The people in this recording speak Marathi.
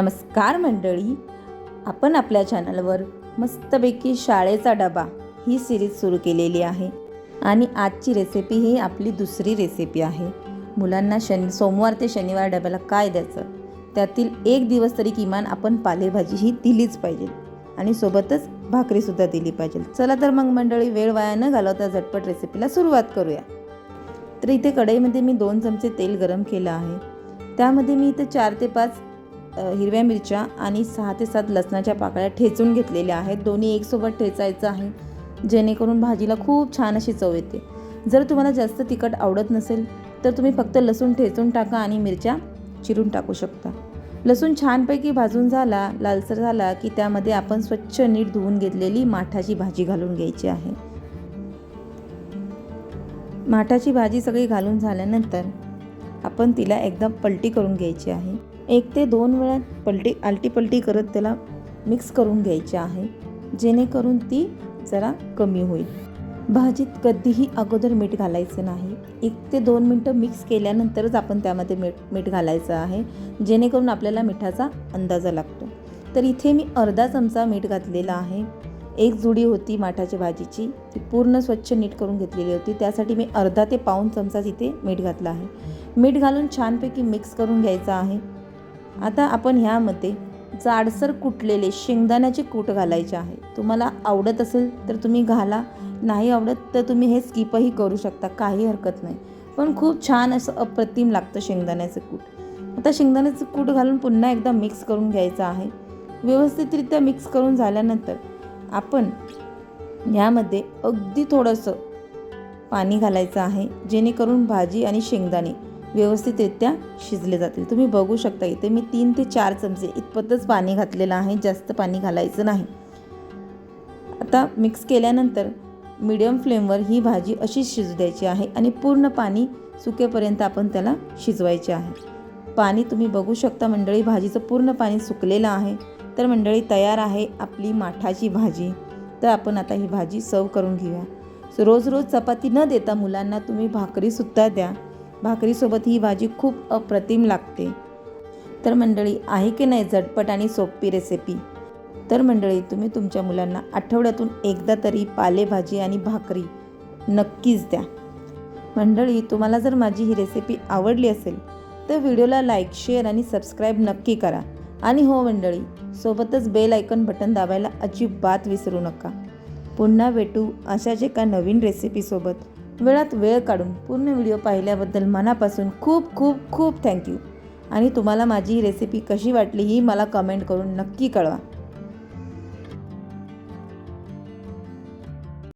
नमस्कार मंडळी. आपण आपल्या चॅनलवर मस्तपैकी शाळेचा डबा ही सिरीज सुरू केलेली आहे आणि आजची रेसिपी ही आपली दुसरी रेसिपी आहे. मुलांना शनि सोमवार ते शनिवार डब्याला काय द्यायचं? त्यातील एक दिवस तरी किमान आपण पालेभाजी ही दिलीच पाहिजे आणि सोबतच भाकरीसुद्धा दिली पाहिजे. चला तर मग मंडळी वेळ वाया न घालवता झटपट रेसिपीला सुरुवात करूया. तर इथे कढईमध्ये मी दोन चमचे तेल गरम केलं आहे. त्यामध्ये मी इथे चार ते पाच हिरव्या मिरच्या आणि सहा ते सात लसणाच्या पाकळ्या ठेचून घेतलेल्या आहेत. दोन्ही एकसोबत ठेचायचं आहे. जेणेकरून भाजीला खूप छान अशी चव येते. जर तुम्हाला जास्त तिखट आवडत नसेल तर तुम्ही फक्त लसूण ठेचून टाका आणि मिरच्या चिरून टाकू शकता. लसूण छानपैकी भाजून झाला लालसर झाला की त्यामध्ये आपण स्वच्छ नीट धुवून घेतलेली माठाची भाजी घालून घ्यायची आहे. माठाची भाजी सगळी घालून झाल्यानंतर आपण तिला एकदा पलटी करून घ्यायची आहे. एक ते दोन वेळा पलटी आलटी पलटी करत त्याला मिक्स करून घ्यायची आहे. जेणेकरून ती जरा कमी होईल. भाजीत कधीही अगोदर मीठ घालायचं नाही. एक ते दोन मिनटं मिक्स केल्यानंतरच आपण त्यामध्ये मीठ मीठ घालायचं आहे. जेणेकरून आपल्याला मिठाचा अंदाजा लागतो. तर इथे मी अर्धा चमचा मीठ घातलेला आहे. एक जुडी होती माठाच्या भाजीची. ती पूर्ण स्वच्छ नीट करून घेतलेली होती. त्यासाठी मी अर्धा ते पाऊण चमचा तिथे मीठ घातला आहे. मीठ घालून छानपैकी मिक्स करून घ्यायचं आहे. आता आपण ह्यामध्ये जाडसर कुटलेले शेंगदाण्याचे कूट घालायचे आहे. तुम्हाला आवडत असेल तर तुम्ही घाला. नाही आवडत तर तुम्ही हे स्किपही करू शकता. काही हरकत नाही. पण खूप छान असं अप्रतिम लागतं शेंगदाण्याचं कूट. आता शेंगदाण्याचं कूट घालून पुन्हा एकदा मिक्स करून घ्यायचं आहे. व्यवस्थितरित्या मिक्स करून झाल्यानंतर आपण ह्यामध्ये अगदी थोडंसं पाणी घालायचं आहे. जेणेकरून भाजी आणि शेंगदाणे व्यवस्थितरित्या शिजले जातील. तुम्ही बघू शकता इथे मी तीन ते चार चमचे इतपतच पाणी घातलेलं आहे जास्त पाणी घालायचं नाही. आता मिक्स केल्यानंतर मीडियम फ्लेमवर ही भाजी अशीच शिजू द्यायची आहे आणि पूर्ण पाणी सुकेपर्यंत आपण त्याला शिजवायचे आहे. पाणी तुम्ही बघू शकता मंडळी भाजीचं पूर्ण पाणी सुकलेलं आहे. तर मंडळी तयार आहे आपली माठाची भाजी. तर आपण आता ही भाजी सर्व करून घेऊया. सो रोज रोज चपाती न देता मुलांना तुम्ही भाकरीसुद्धा द्या. भाकरीसोबत ही भाजी खूप अप्रतिम लागते. तर मंडळी आहे की नाही झटपट आणि सोपी रेसिपी तर मंडळी तुम्ही तुमच्या मुलांना आठवड्यातून एकदा तरी पालेभाजी आणि भाकरी नक्कीच द्या. मंडळी तुम्हाला जर माझी ही रेसिपी आवडली असेल तर व्हिडिओला लाईक शेअर आणि सबस्क्राईब नक्की करा. आणि हो मंडळी सोबतच बेल आयकॉन बटन दाबायला अजिबात विसरू नका. पुन्हा भेटू अशाच एका नवीन रेसिपीसोबत वेळात वेळ काढून पूर्ण व्हिडिओ पाहिल्याबद्दल मनापासून खूप खूप खूप थँक्यू आणि तुम्हाला माझी ही रेसिपी कशी वाटली ही मला कमेंट करून नक्की कळवा.